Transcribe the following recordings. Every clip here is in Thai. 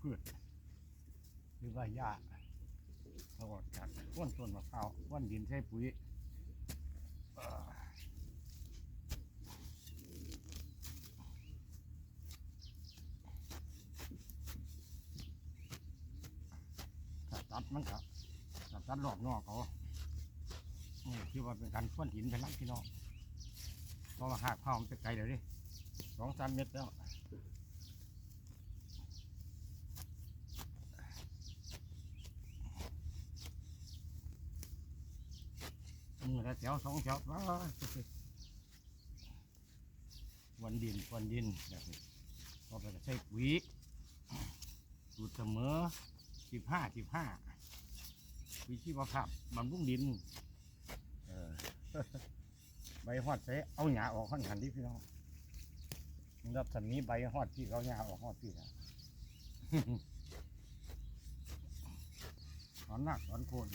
พืชหรือว่าหญ้าเราออกจากต้นต้นมะพร้าวต้นดินใช้ปุ๋ยตัดมันก็ถ้าตัดรอบนอกเขานี่คือว่าเป็นการพ่นหินไปนักพี่น้องเพราะว่าหากเผามันจะไกลเดี๋ยดิสองสามเมตรแล้ว มือละแถวสองแถวว้าวันดินวันดินแบบนี้พอไปใช้ปุ๋ยสูตรเสมอสิบห้าสิบห้าปุ๋ยชีวภาพบำรุงดินใบหอดใส่เอาหญ้าออกค่อนขันที่พี่น้องรับสันนี้ใบหอดที่เขาหญ้าออกหอดที่นะถอนหนักถอนโคน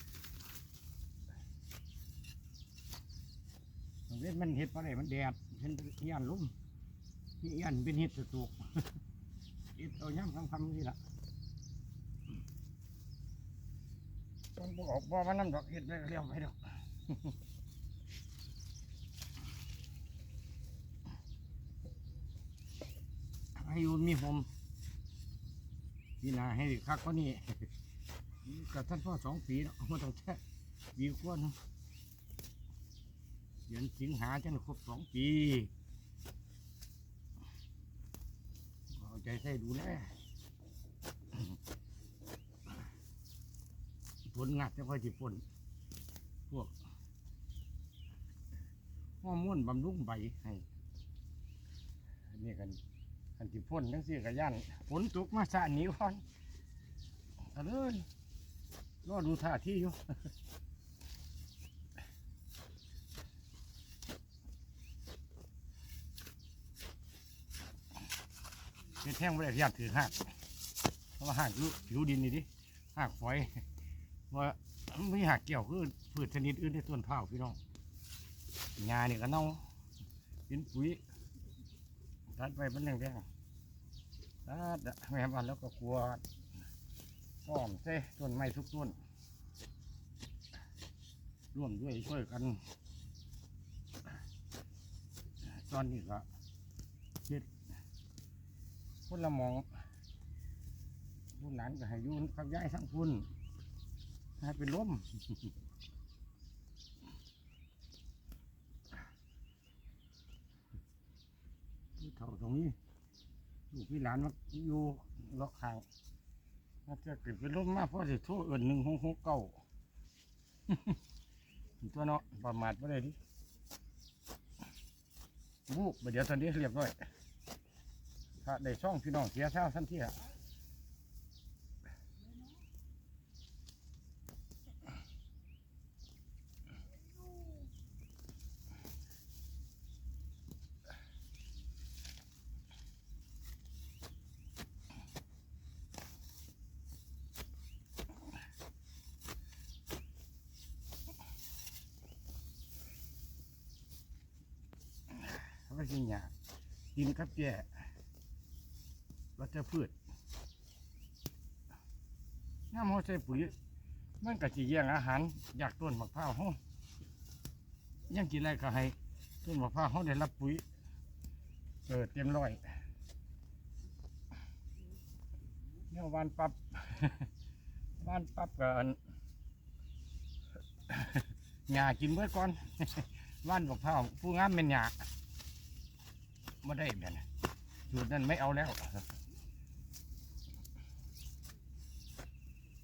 เว้ นมันเห็ดอะไรมันแดดเป็นเอียนลุ่มนี่เอียนเป็นเห็ดสตูกเห็ดเอาย่ำคำคำนี่ละต้องบอกออกบ่มันน้ำดอกเห็ดไปเรียวไปดอกให้อยูมีผมพี่นาให้คักก็นี่กับท่านพ่อสองปีแล้วมาต้องแท้ปีกว่าเนาะ เดือนสิงหาจนครบสองปีเอาใจใส่ดูแลผลงัดจะค่อยจิผลพวกฮอร์โมนบำรุงใบให้นนี้กันอันที่พ่นทั้งสี่กระยันฝนตกมาสะหนีก่อนเอาเลยรอดูท่าที่อยู่ เป็นแท่งไม่ได้ยายามถือหักเพราะว่าหักอยู่ผิวดินนี่ดิหักฝอยว่าไม่หักเกี่ยวคือพืชชนิดอื่นในต้นเผาพี่น้องงาเนี่ยก็เน่าเป็นปุ๋ยตัดไปเป็นแรงๆตัดแม่บ้านแล้วก็กลัวอ้อมเส้ต้นไม้ทุกต้นร่วมด้วยช่วยกัน ตอนนี้ก็ พุ่นละมองพุ่นหลานก็ให้ยุ่กับยายทั้งพุ่นให้เป็นลมผู้เท่าตรงนี้ลูกพี่หลานมาอยู่ล็อกหางน่าจะเกิดเป็นลมมากเพราะสิโทษเอินหนึ่งหกหกเก้าตัวเนาะประมาทไม่ได้ดิบูบเดี๋ยวตอนนี้เรียบร้อย ถ้าได้ช่องพี่น้องเสียเท่าทันทีอะเขาก็กินยากินกับแก่ วัชพืชน้ำเขาใส่ปุ๋ยมันก็จะแย่งอาหารอยากต้นมะพร้าวเขายังกินอะไรก็ให้ต้นมะพร้าวเขาได้รับปุ๋ยเกิดเต็มร้อยเนี่ยวานปับวานปับกันหญ้ากินเมื่อก่อนว่านมะพร้าวผู้งามเป็นหญ้าไม่ได้แบบนั้นสูตรนั้นไม่เอาแล้ว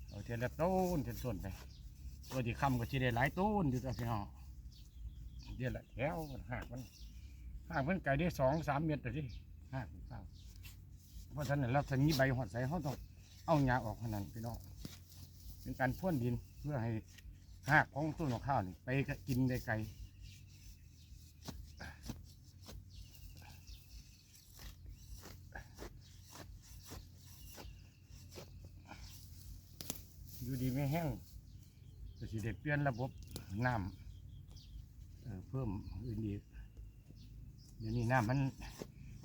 เอาเทละต้นเทละต้นไปตัวที่คำก็จะได้หลายต้นอยู่ตัวพี่น้องเดี๋ยวละแถวมันหากมันหากมันไก่ได้สองสามเมตรตัวที่หากเข้าเพราะฉะนั้นเราถึงนี้ใบหอดใส่เขาต้องเอาหญ้าออกขนานั้นพี่น้องเป็นการพ่นดินเพื่อให้หากของต้นของข้าวนี่ไปกินได้ไกล อยู่ดีไม่แห้งก็สิได้เปลี่ยนระบบน้ำเอ่อเพิ่มอื่นอีกเดี๋ยวนี้น้ำมัน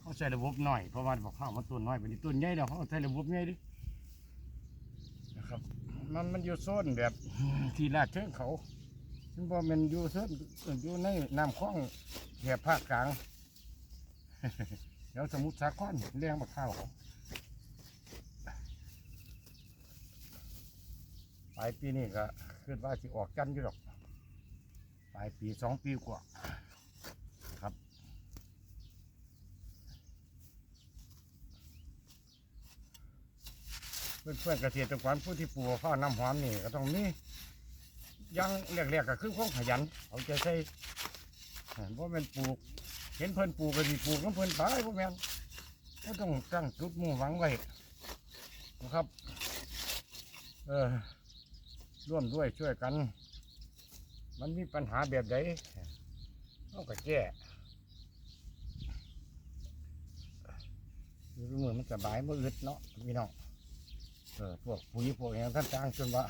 เขาใช้ระบบหน่อยเพราะว่าบอกข้าวมันต้นน้อยไปนี่ต้นใหญ่แล้วเขาใช้ระบบใหญ่ดินะครับ มันมันอยู่โซนแบบที่ลาดเชิงเขามันบ่แมันอยู่โซนอยู่ในน้ำคลองแถบภาคกลาง เดี๋ยวสมุทรสาครเลี้ยงบักข้าวเขา ปลายปีนี้ก็คิดว่าสิออกกันอยู่หรอกปลายปีสองปีกว่าครับ เพื่อนเพื่อนๆเกษตรกรผู้ที่ปลูกข้าวน้ำหอมนี่ก็ต้องมียังเรียกๆก็คือความขยันเอาใจใส่เพราะมันปลูก เห็นเพื่อนปลูกก็ดีปลูกน้ำเพื่อนไปพวกแม่ก็ต้องตั้งจุดมุ่งหวังไว้นะครับ เออ ร่วมด้วยช่วยกัน มันมีปัญหาแบบใดเอาก็แก้ดูมือมันสบายมืออึดเนาะพี่น้องเออพวกปุ๋ยพวกอย่างต่างๆจนว่า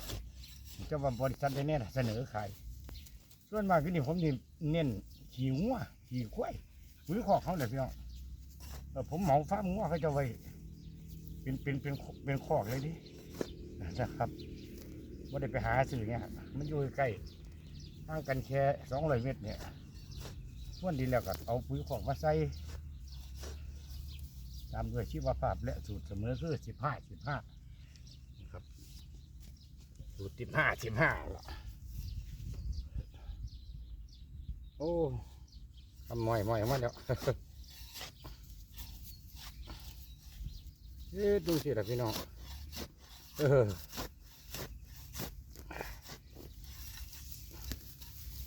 เจะว่าบริษัทได้เนี่ยเสนอขายส่วนมากที่นี่ผมนี่เน้นขี่งัวขี่ควายปุ๋ยคอกเขาเลยพี่น้องเออผมเหมาฟาร์มงัวเขาจะไว้เป็นเป็นเป็นเป็นคอกเลยดินะครับ ว่ได้ไปหาสื่อเนี่ยมันอยู่ใกล้ห่างกันแค่สองร้อยเมตรเนี่ยพ่นดินแล้วก็เอาปุ๋ยคอกมาใส่ตามด้วยชีวภาพและสูตรเสมอคือสิบห้าสิบห้าสูตรสิบห้าสิบห้าละโอ้ทำหมอยหมอยมาแล้วเอ๊ะดูสิล่ะพี่น้องเออ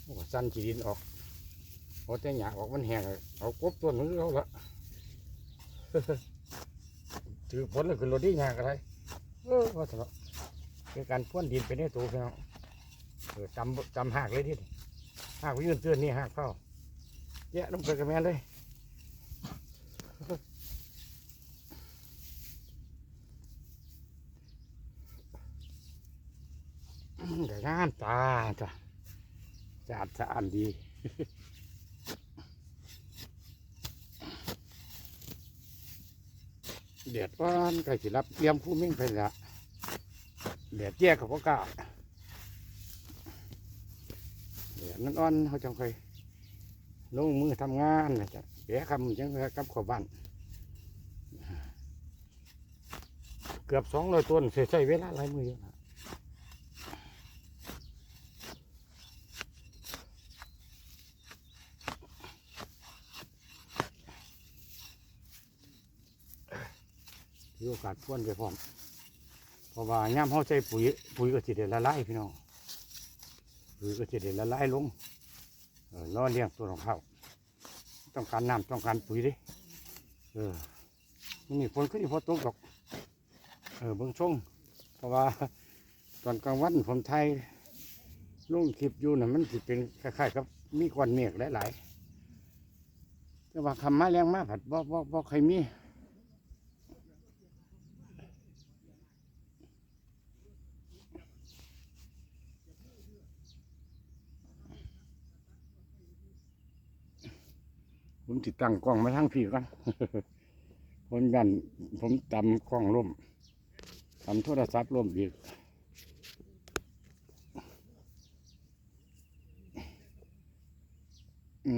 โอ้ สั้นจีดินออกโอ้แต่หยาออกมันแห้งเลยเอากบตัวนึงเอาละถือผลเลยคือรถดีหยากอะไรเออว่าแต่ละคือการพ่นดินไปในตัวพี่น้องเออจำจำหักเลยที่หักไปยืนเตือนนี่หักเข้าแยะลงไปกับแม่นเลยเดี๋ยวงามตาจ้ะะอาดสะอาดดีเดือดร้อนใกล้สิรับเตรียมผู้มิ่งไปละเดือดแยกกับพวกก้าเดือดนั่นอ่อนเขาจังเคยลงมือทำงานนะจ๊ะแกคำจังเลยกับขอบ้านเกือบสองร้อยต้นใช้ใช้เวลาหลายมืออยู่นะ ถือโอกาสพ่วนไปพร้อมเพราะว่าย่ำเขาใส่ปุ๋ยปุ๋ยก็สิเดละลายพี่น้องปุ๋ยก็สิเดละลายลงล่อเลี้ยงตัวของเขาต้องการน้ำต้องการปุ๋ยดิเออมันนี่ฝนขึ้นพอตกดอกเออเบิ่งช่วงเพราะว่าตอนกลางวันผมไทยลงคลิปอยู่น่ะมันสิเป็นคล้ายๆกับมีก้อนเมฆหลายๆแต่ว่าคำมาแรงมากผัดบ่บ่บ่ใครมี ผมติดตั้งกล้องมาทั้งพี่กันผมยันผมจำกล้องล่มทำโทรศัพท์ล่มอีก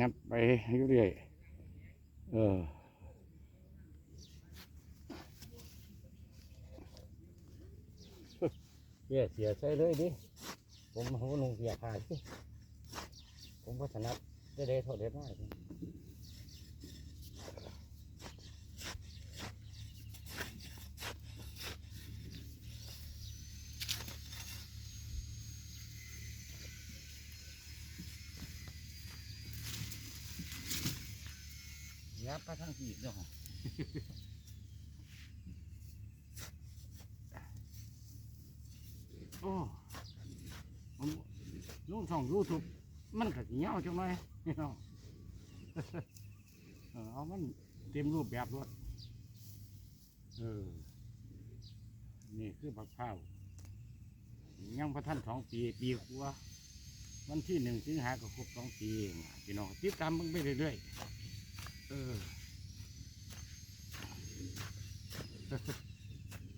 นับไปเรื่อยๆเออเสียเสียใส่เลยดิ ผมหูนุ่งเสียขาดสิผมก็ถนัดได้ได้เท่าเด็ดมาก ยับไปทางที่เนาะโอ้ผมลงช่องยูทูบมันก็สิเงาจังเลยพี่น้อง เออเอามันเต็มรูปแบบรถเออ นี่คือผักข้าวยังพระท่านสองปี ปีกว่าวันที่หนึ่งสิงหาก็ครบสองปีเองอะพี่น้องติดตามมึงไปเรื่อยๆ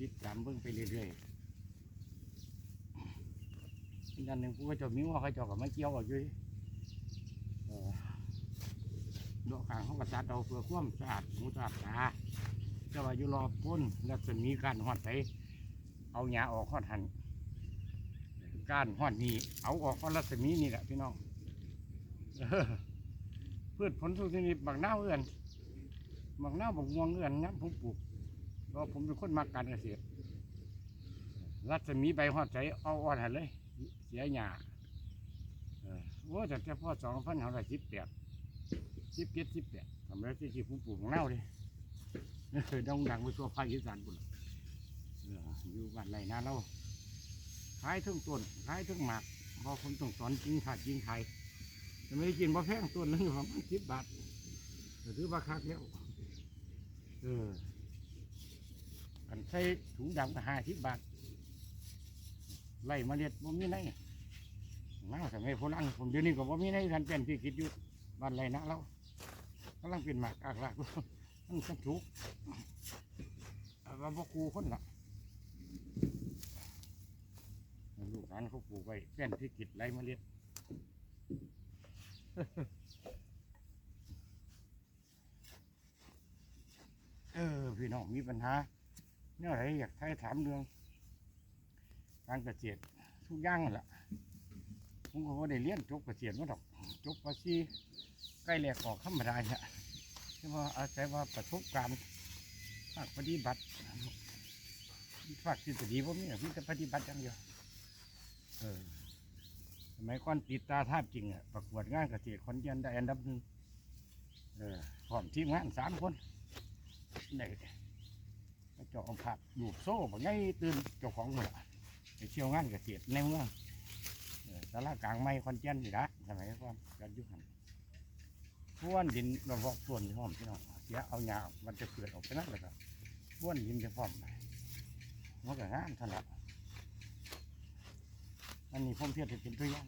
ติดตามเบิ่งไปเรื่อยๆอีกอันหนึ่งผู้เขาเจ้ามีว่าเขาจ้ากับไม่เกี่ยวกับยู่ดิเออดอกกลางเขาก็ตัดเอาเพื่อความสะอาดหูสะอาดตาแต่ว่าอยู่รอพ้นแล้วจะมีการหอดไป เอาหญ้าออกหอดหันการหอดนี้เอาออกเพราะรัศมีนี่แหละพี่น้องเออ พืชผลทุกชนิดบักหน้าเอื่อนบักหน้าบักม่วงเอื่อนนะผมปลูกเพราะผมเป็นคนมักการเกษตร รัศมีใบหอดใจเอาอ่อนหันเลย เสียหยาโอ้แต่เฉพาะสองพันห้าร้อยสิบแปดสิบเจ็ดสิบแปดทำไรที่ที่ผมปลูกของเน่าดิเคยดังดังไปทั่วภาคอีสานบุญอยู่บ้านไรนาเราขายทั้งต้นขายทั้งหมากเพอคนต้องสอนจริงขาดจริงไทย จะไม่ได้กินเพราะแพงต้นนึงประมาณสิบบาทแต่ถือว่าคักแล้วเออกันใส่ถุงดำก็ห้าสิบบาทไล่มาเล็ดบ่มีในน้าสมัยฝรั่งผมเดี๋ยวนี้ก็บ่มีในทันเป็นที่คิดอยู่บ้านไรนะเรากำลังเป็นหมากอากลากมันสักถูกเอาว่าบ่คูคนละลูกหลานเขาปลูกไว้เป็นที่กิดไรมาเล็ด เออพี่น้องมีปัญหาเนี่ยอะไรอยากให้ถามเรื่องการเกษตรทุกอย่างนั่นแหละผมก็บ่ได้เรียนจบเกษตรมาดอกจบภาษีใกล้แหลกออกธรรมดาเนี่ยแต่ว่าอาศัยว่าประสบการณ์ภาคปฏิบัติภาคทฤษฎีผมนี่พี่จะปฏิบัติอย่างเดียวเออ สมัยก่อนติดตาท่าบจริงอะประกวดงานเกษตรคนเดียนได้อันดับหนึ่งเออพร้อมทีมงานสามคนได้เจ้าะเอาผักดูโซ่บ่ไงตื่นเจ้าของหมดไปเที่ยวงานเกษตรในเมืองเออสารากลางไม้คอนเจนนี่ละสมัยก่อนกันยุคันพ้วนดินเราบอกส่วนที่พร้อมพี่น้องเสียเอาหญ้ามันจะเกิดออกไปนั่นแหละครับพ้วนดินจะพร้อมมันก็งามถนัด อันนี้ผมเทียบเป็นตัวอย่าง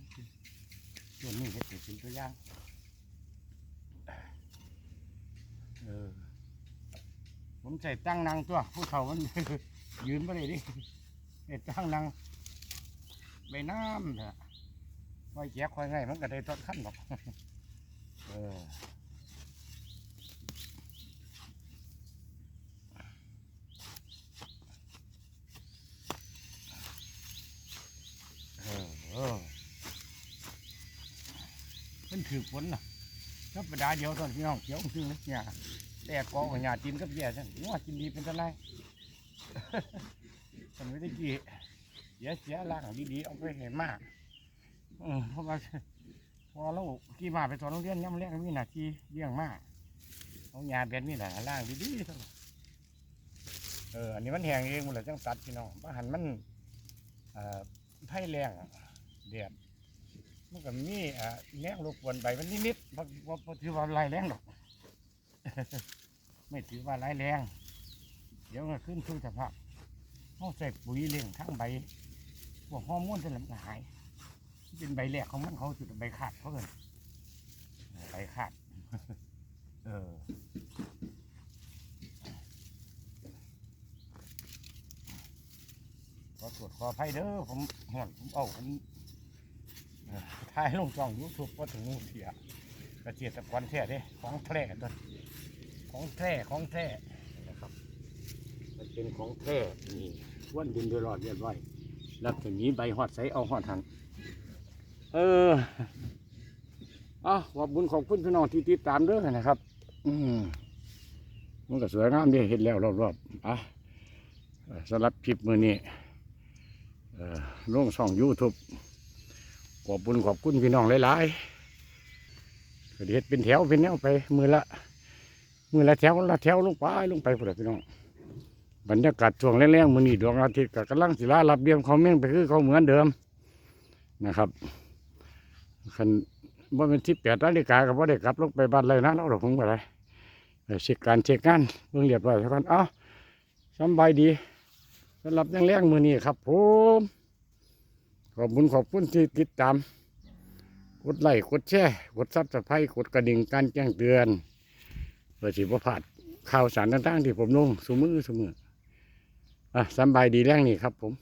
ส่วนนี้เห็ดเป็นตัวอย่างเออผมใส่ตั้งนางตัวผู้เขามันยืนไม่ได้ดิเห็ดตั้งนังใบน้ำเถอะไว้แจกควายไงมันก็ได้ตอนขั้นหรอก เออเออเออมัน ถือฝนน่ะธรรมดาเดียวตอนพี่น้องเขียวจริงเลยเนี่ยแต่กองกับหยาจินกับแย่ฉันว่ากินดีเป็นอะไรฉันไม่ได้กี่เสียเสียล่างดีๆเอาไปเห็นมากเพราะว่าพอเรากี่มาไปสอนโรงเรียนย่ำเลี้ยงมีหน้าที่เลี้ยงมากเอาหญ้าแบบนี้แหละล่างดีๆเท่านั้นเอออันนี้มันแห้งเองหมดเลยจังตัดพี่น้องเพรานมันเอ่อไผ่แรงอะแดด มันก็มีอ่อแรงรบกวนใบมันนิดๆบ่บ่บ่ถือว่าไรายแรงหรอก ไม่ถือว่าไรายแรง เดี๋ยวมันขึ้นสู่สภาพเขาใส่ปุ๋ยเลี้ยงทั้งใบพวกฮอร์โมนจะลำหาย เป็นใบแรกของมันเขาจุดใบขาดเขาเลยใบขาด เออขอตรวจขออภัยเด้อผมห่อนผมเอาผม ถ่ายลงช่องยูทูบว่าถึงงูเสียกระเกษตรกรแท้เด้ของแท้ตัวของแท้ของแท้นะครับมันเป็นของแท้นี่ว่านดินโดยรอดเรียบร้อยแล้วถึงนี้ใบหอดใสเอาหอดหันเอออะขอบคุญขอบคุณพี่น้องที่ติดตามเด้อนะครับ อืมมันก็สวยงามดีเห็นแล้วรอบๆอะสำหรับคลิปมือนี้เอ่อลงช่องยูทูบ ขอบคุณขอบคุณพี่น้องหลายๆก็เด็ดเป็นแถวเป็นแนวไปมือละมือละแถวละแถวลงไปลงไปพุ่นพี่น้องบรรยากาศช่วงแรงๆมือนี้ดวงอาทิตย์ก็กำลังสิลารับเบียมเขาเมี่ยงไปคือเขาเหมือนเดิมนะครับคันว่าเป็นที่แปดนาฬิกากับว่าได้กลับลงไปบ้านเลยนะเราหรอกผมก็ได้เอ่อเช็คการเช็คงานเรื่องเรียบร้อยแล้วกันเอ้าสบายดีสำหรับแรงๆมือนี้ครับผม ขอบคุณขอบคุณที่ติดตาม กดไลค์กดแชร์กดซับสไครต์กดกระดิ่งการแจ้งเตือนเพื่อสิบพลาดข่าวสารต่างๆที่ผมลงสมือสมืออะสบายดีแรงนี่ครับผม